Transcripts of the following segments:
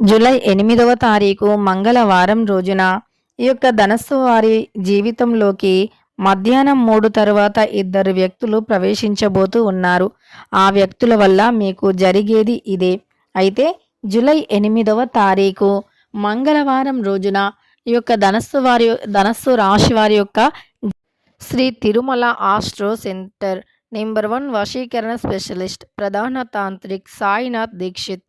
July ఎనిమిదవ తారీఖు మంగళవారం రోజున ఈ యొక్క ధనస్సు వారి జీవితంలోకి మధ్యాహ్నం మూడు తరువాత ఇద్దరు వ్యక్తులు ప్రవేశించబోతూ ఉన్నారు. ఆ వ్యక్తుల వల్ల మీకు జరిగేది ఇదే. అయితే జూలై ఎనిమిదవ తారీఖు మంగళవారం రోజున ఈ యొక్క ధనస్సు వారి ధనస్సు రాశి వారి యొక్క Shri Tirumala astro centre number one వశీకరణ స్పెషలిస్ట్ ప్రధాన తాంత్రిక్ సాయినాథ్ దీక్షిత్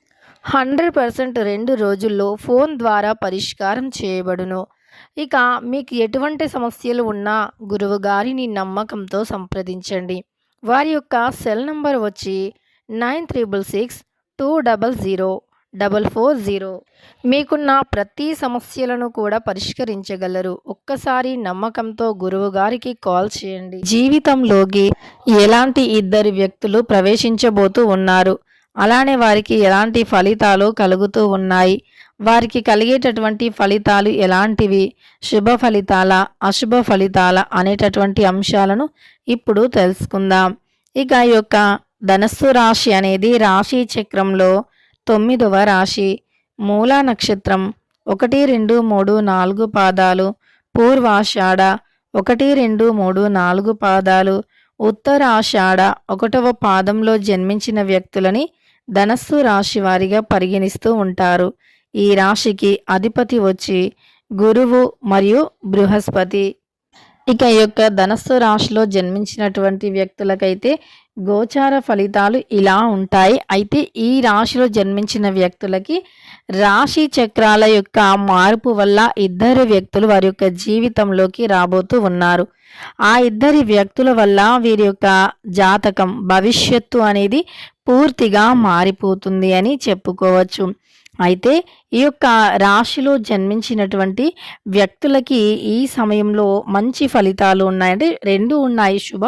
హండ్రెడ్ పర్సెంట్ రెండు రోజుల్లో ఫోన్ ద్వారా పరిష్కారం చేయబడును. ఇక మీకు ఎటువంటి సమస్యలు ఉన్నా గురువు గారిని నమ్మకంతో సంప్రదించండి. వారి యొక్క సెల్ నంబర్ వచ్చి nine triple six two double zero double four zero. మీకున్న ప్రతి సమస్యలను కూడా పరిష్కరించగలరు. ఒక్కసారి నమ్మకంతో గురువు గారికి కాల్ చేయండి. జీవితంలోకి ఎలాంటి ఇద్దరు వ్యక్తులు ప్రవేశించబోతూ ఉన్నారు? అలానే వారికి ఎలాంటి ఫలితాలు కలుగుతూ ఉన్నాయి? వారికి కలిగేటటువంటి ఫలితాలు ఎలాంటివి? శుభ ఫలితాల అశుభ ఫలితాల అనేటటువంటి అంశాలను ఇప్పుడు తెలుసుకుందాం. ఇక ఈ యొక్క ధనస్సు రాశి అనేది రాశి చక్రంలో తొమ్మిదవ రాశి. మూలా నక్షత్రం ఒకటి రెండు మూడు నాలుగు పాదాలు. పూర్వాషాఢ ఒకటి రెండు మూడు నాలుగు పాదాలు. ఉత్తరాషాఢ ఒకటవ పాదంలో జన్మించిన వ్యక్తులని ధనస్సు రాశి వారిగా పరిగణిస్తూ ఉంటారు. ఈ రాశికి అధిపతి వచ్చి గురువు మరియు బృహస్పతి. ఇక ఈ యొక్క ధనస్సు రాశిలో జన్మించినటువంటి వ్యక్తులకైతే గోచార ఫలితాలు ఇలా ఉంటాయి. అయితే ఈ రాశిలో జన్మించిన వ్యక్తులకి రాశి చక్రాల యొక్క మార్పు వల్ల ఇద్దరు వ్యక్తులు వారి యొక్క జీవితంలోకి రాబోతూ ఉన్నారు. ఆ ఇద్దరి వ్యక్తుల వల్ల వీరి యొక్క జాతకం భవిష్యత్తు అనేది పూర్తిగా మారిపోతుంది అని చెప్పుకోవచ్చు. అయితే ఈ యొక్క రాశిలో జన్మించినటువంటి వ్యక్తులకి ఈ సమయంలో మంచి ఫలితాలు ఉన్నాయి. అంటే రెండు ఉన్నాయి శుభ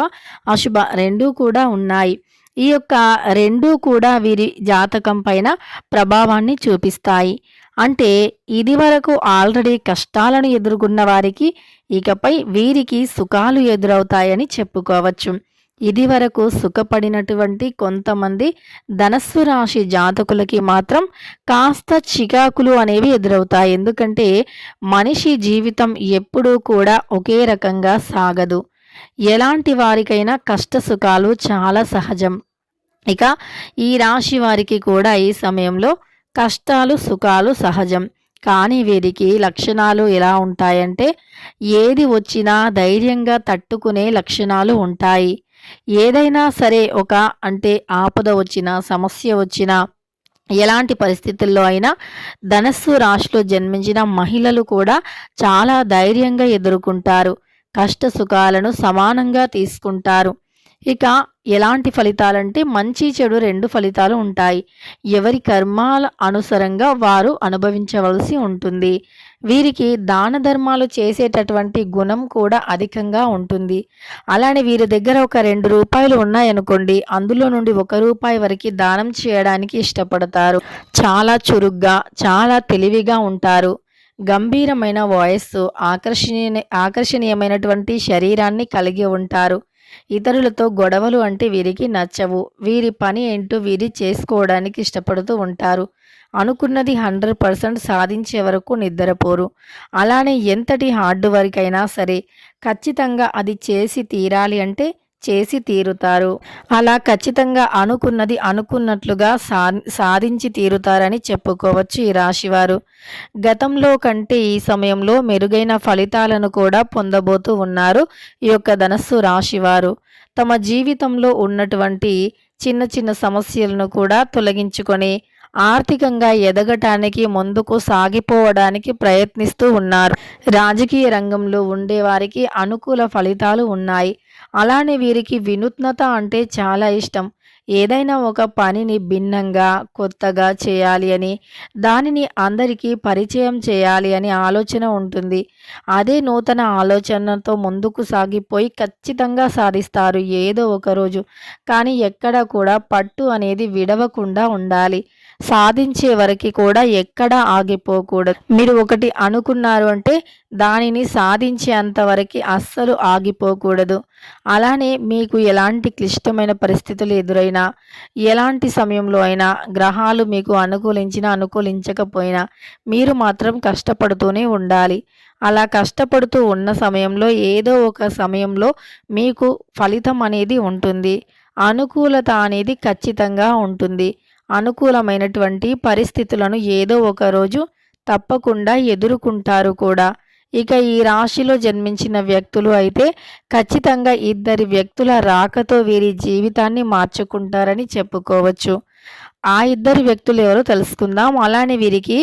అశుభ రెండు కూడా ఉన్నాయి. ఈ యొక్క రెండూ కూడా వీరి జాతకం పైన ప్రభావాన్ని చూపిస్తాయి. అంటే ఇది వరకు ఆల్రెడీ కష్టాలను ఎదుర్కొన్న వారికి ఇకపై వీరికి సుఖాలు ఎదురవుతాయని చెప్పుకోవచ్చు. ఇది వరకు సుఖపడినటువంటి కొంతమంది ధనస్సు రాశి జాతకులకి మాత్రం కాస్త చికాకులు అనేవి ఎదురవుతాయి. ఎందుకంటే మనిషి జీవితం ఎప్పుడూ కూడా ఒకే రకంగా సాగదు. ఎలాంటి వారికైనా కష్ట సుఖాలు చాలా సహజం. ఇక ఈ రాశి వారికి కూడా ఈ సమయంలో కష్టాలు సుఖాలు సహజం. కానీ వీరికి లక్షణాలు ఎలా ఉంటాయంటే ఏది వచ్చినా ధైర్యంగా తట్టుకునే లక్షణాలు ఉంటాయి. ఏదైనా సరే ఒక అంటే ఆపద వచ్చినా సమస్య వచ్చినా ఎలాంటి పరిస్థితుల్లో అయినా ధనస్సు రాశిలో జన్మించిన మహిళలు కూడా చాలా ధైర్యంగా ఎదుర్కొంటారు. కష్ట సుఖాలను సమానంగా తీసుకుంటారు. ఇక ఎలాంటి ఫలితాలంటే మంచి చెడు రెండు ఫలితాలు ఉంటాయి. ఎవరి కర్మాల అనుసరంగా వారు అనుభవించవలసి ఉంటుంది. వీరికి దాన ధర్మాలు చేసేటటువంటి గుణం కూడా అధికంగా ఉంటుంది. అలానే వీరి దగ్గర ఒక రెండు రూపాయలు ఉన్నాయనుకోండి అందులో నుండి ఒక రూపాయి వరకు దానం చేయడానికి ఇష్టపడతారు. చాలా చురుగ్గా చాలా తెలివిగా ఉంటారు. గంభీరమైన వాయిస్ ఆకర్షణీయ ఆకర్షణీయమైనటువంటి శరీరాన్ని కలిగి ఉంటారు. ఇతరులతో గొడవలు అంటే వీరికి నచ్చవు. వీరి పని ఏంటో వీరి చేసుకోవడానికి ఇష్టపడుతూ ఉంటారు. అనుకున్నది హండ్రెడ్ పర్సెంట్ సాధించే వరకు నిద్రపోరు. అలానే ఎంతటి హార్డ్ వర్క్ అయినా సరే ఖచ్చితంగా అది చేసి తీరాలి అంటే చేసి తీరుతారు. అలా ఖచ్చితంగా అనుకున్నది అనుకున్నట్లుగా సా సాధించి తీరుతారని చెప్పుకోవచ్చు ఈ రాశివారు. గతంలో కంటే ఈ సమయంలో మెరుగైన ఫలితాలను కూడా పొందబోతూ ఉన్నారు ఈ యొక్క ధనస్సు రాశివారు. తమ జీవితంలో ఉన్నటువంటి చిన్న చిన్న సమస్యలను కూడా తొలగించుకొని ఆర్థికంగా ఎదగటానికి ముందుకు సాగిపోవడానికి ప్రయత్నిస్తూ ఉన్నారు. రాజకీయ రంగంలో ఉండేవారికి అనుకూల ఫలితాలు ఉన్నాయి. అలానే వీరికి వినూత్నత అంటే చాలా ఇష్టం. ఏదైనా ఒక పనిని భిన్నంగా కొత్తగా చేయాలి అని దానిని అందరికీ పరిచయం చేయాలి అని ఆలోచన ఉంటుంది. అదే నూతన ఆలోచనతో ముందుకు సాగిపోయి ఖచ్చితంగా సాధిస్తారు ఏదో ఒకరోజు కానీ ఎక్కడ కూడా పట్టు అనేది విడవకుండా ఉండాలి. సాధించే వరకు కూడా ఎక్కడ ఆగిపోకూడదు. మీరు ఒకటి అనుకున్నారు అంటే దానిని సాధించేంత వరకు అస్సలు ఆగిపోకూడదు. అలానే మీకు ఎలాంటి క్లిష్టమైన పరిస్థితులు ఎదురైనా ఎలాంటి సమయంలో అయినా గ్రహాలు మీకు అనుకూలించినా అనుకూలించకపోయినా మీరు మాత్రం కష్టపడుతూనే ఉండాలి. అలా కష్టపడుతూ ఉన్న సమయంలో ఏదో ఒక సమయంలో మీకు ఫలితం అనేది ఉంటుంది. అనుకూలత అనేది ఖచ్చితంగా ఉంటుంది. అనుకూలమైనటువంటి పరిస్థితులను ఏదో ఒక రోజు తప్పకుండా ఎదుర్కొంటారు కూడా. ఇక ఈ రాశిలో జన్మించిన వ్యక్తులు అయితే ఖచ్చితంగా ఇద్దరి వ్యక్తుల రాకతో వీరి జీవితాన్ని మార్చుకుంటారని చెప్పుకోవచ్చు. ఆ ఇద్దరు వ్యక్తులు ఎవరో తెలుసుకుందాం. అలానే వీరికి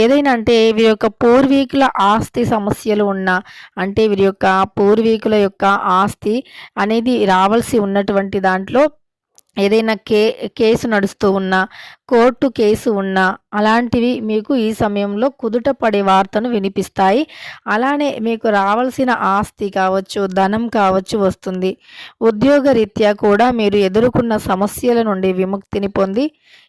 ఏదైనా అంటే వీరి యొక్క పూర్వీకుల ఆస్తి సమస్యలు ఉన్నా అంటే వీరి యొక్క పూర్వీకుల యొక్క ఆస్తి అనేది రావాల్సి ఉన్నటువంటి దాంట్లో ఏదైనా కే కేసు నడుస్తూ ఉన్నా కోర్టు కేసు ఉన్నా అలాంటివి మీకు ఈ సమయంలో కుదుట పడే వార్తను వినిపిస్తాయి. అలానే మీకు రావాల్సిన ఆస్తి కావచ్చు ధనం కావచ్చు వస్తుంది. ఉద్యోగ రీత్యా కూడా మీరు ఎదుర్కొన్న సమస్యల నుండి విముక్తిని పొంది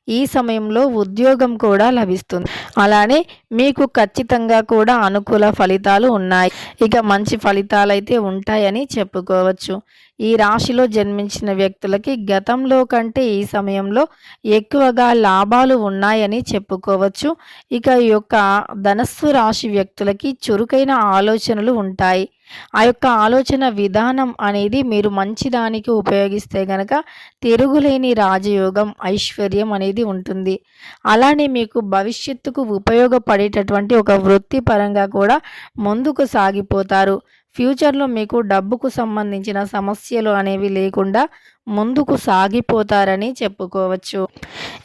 ఈ సమయంలో ఉద్యోగం కూడా లభిస్తుంది. అలానే మీకు ఖచ్చితంగా కూడా అనుకూల ఫలితాలు ఉన్నాయి. ఇక మంచి ఫలితాలు అయితే ఉంటాయని చెప్పుకోవచ్చు. ఈ రాశిలో జన్మించిన వ్యక్తులకి గతంలో కంటే ఈ సమయంలో ఎక్కువగా లాభాలు ఉన్నాయని చెప్పుకోవచ్చు. ఇక ఈ యొక్క ధనస్సు రాశి వ్యక్తులకి చురుకైన ఆలోచనలు ఉంటాయి. ఆ యొక్క ఆలోచన విధానం అనేది మీరు మంచిదానికి ఉపయోగిస్తే గనక తిరుగులేని రాజయోగం ఐశ్వర్యం అనేది ఉంటుంది. అలానే మీకు భవిష్యత్తుకు ఉపయోగపడేటటువంటి ఒక వృత్తిపరంగా కూడా ముందుకు సాగిపోతారు. ఫ్యూచర్లో మీకు డబ్బుకు సంబంధించిన సమస్యలు అనేవి లేకుండా ముందుకు సాగిపోతారని చెప్పుకోవచ్చు.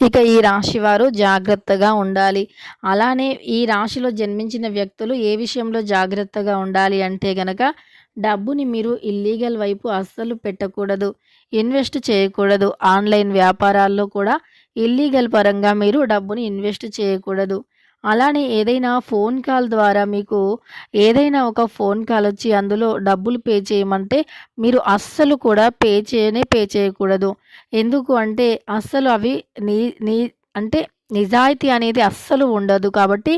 ఇక ఈ రాశి వారు జాగ్రత్తగా ఉండాలి. అలానే ఈ రాశిలో జన్మించిన వ్యక్తులు ఏ విషయంలో జాగ్రత్తగా ఉండాలి అంటే గనక డబ్బుని మీరు ఇల్లీగల్ వైపు అస్సలు పెట్టకూడదు. ఇన్వెస్ట్ చేయకూడదు. ఆన్లైన్ వ్యాపారాల్లో కూడా ఇల్లీగల్ పరంగా మీరు డబ్బుని ఇన్వెస్ట్ చేయకూడదు. అలానే ఏదైనా ఫోన్ కాల్ ద్వారా మీకు ఏదైనా ఒక ఫోన్ కాల్ వచ్చి అందులో డబ్బులు పే చేయమంటే మీరు అస్సలు కూడా పే చేయనే పే చేయకూడదు. ఎందుకు అంటే అస్సలు అవి నీ నీ అంటే నిజాయితీ అనేది అస్సలు ఉండదు కాబట్టి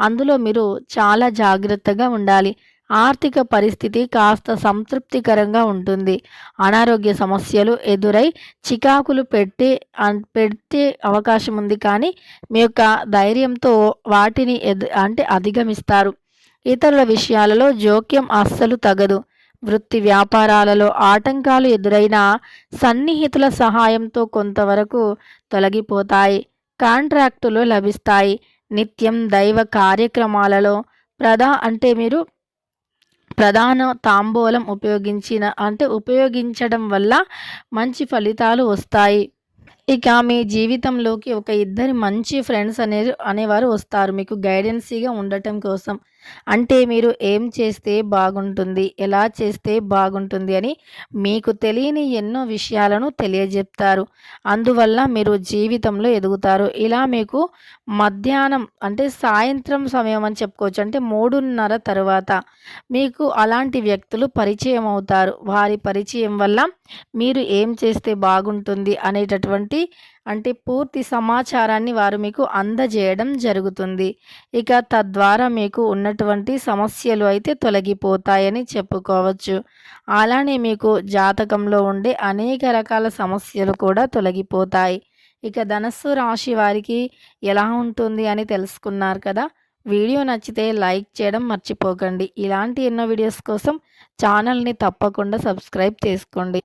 అందులో మీరు చాలా జాగ్రత్తగా ఉండాలి. ఆర్థిక పరిస్థితి కాస్త సంతృప్తికరంగా ఉంటుంది. అనారోగ్య సమస్యలు ఎదురై చికాకులు పెట్టి పెట్టే అవకాశం ఉంది కానీ మీ యొక్క ధైర్యంతో వాటిని ఎదు అంటే అధిగమిస్తారు. ఇతరుల విషయాలలో జోక్యం అస్సలు తగదు. వృత్తి వ్యాపారాలలో ఆటంకాలు ఎదురైన సన్నిహితుల సహాయంతో కొంతవరకు తొలగిపోతాయి. కాంట్రాక్టులు లభిస్తాయి. నిత్యం దైవ కార్యక్రమాలలో ప్రధా అంటే మీరు ప్రధాన తాంబూలం ఉపయోగించిన అంటే ఉపయోగించడం వల్ల మంచి ఫలితాలు వస్తాయి. ఇక మీ జీవితంలోకి ఒక ఇద్దరి మంచి ఫ్రెండ్స్ అనే అనేవారు వస్తారు. మీకు గైడెన్సీగా ఉండటం కోసం. అంటే మీరు ఏం చేస్తే బాగుంటుంది ఎలా చేస్తే బాగుంటుంది అని మీకు తెలియని ఎన్నో విషయాలను తెలియజెప్తారు. అందువల్ల మీరు జీవితంలో ఎదుగుతారు. ఇలా మీకు మధ్యాహ్నం అంటే సాయంత్రం సమయం అని చెప్పుకోవచ్చు. అంటే మూడున్నర తర్వాత మీకు అలాంటి వ్యక్తులు పరిచయం అవుతారు. వారి పరిచయం వల్ల మీరు ఏం చేస్తే బాగుంటుంది అనేటటువంటి అంటే పూర్తి సమాచారాన్ని వారు మీకు అందజేయడం జరుగుతుంది. ఇక తద్వారా మీకు ఉన్నటువంటి సమస్యలు అయితే తొలగిపోతాయని చెప్పుకోవచ్చు. అలానే మీకు జాతకంలో ఉండే అనేక రకాల సమస్యలు కూడా తొలగిపోతాయి. ఇక ధనస్సు రాశి వారికి ఎలా ఉంటుంది అని తెలుసుకున్నారు కదా. వీడియో నచ్చితే లైక్ చేయడం మర్చిపోకండి. ఇలాంటి ఎన్నో వీడియోస్ కోసం ఛానల్ని తప్పకుండా సబ్స్క్రైబ్ చేసుకోండి.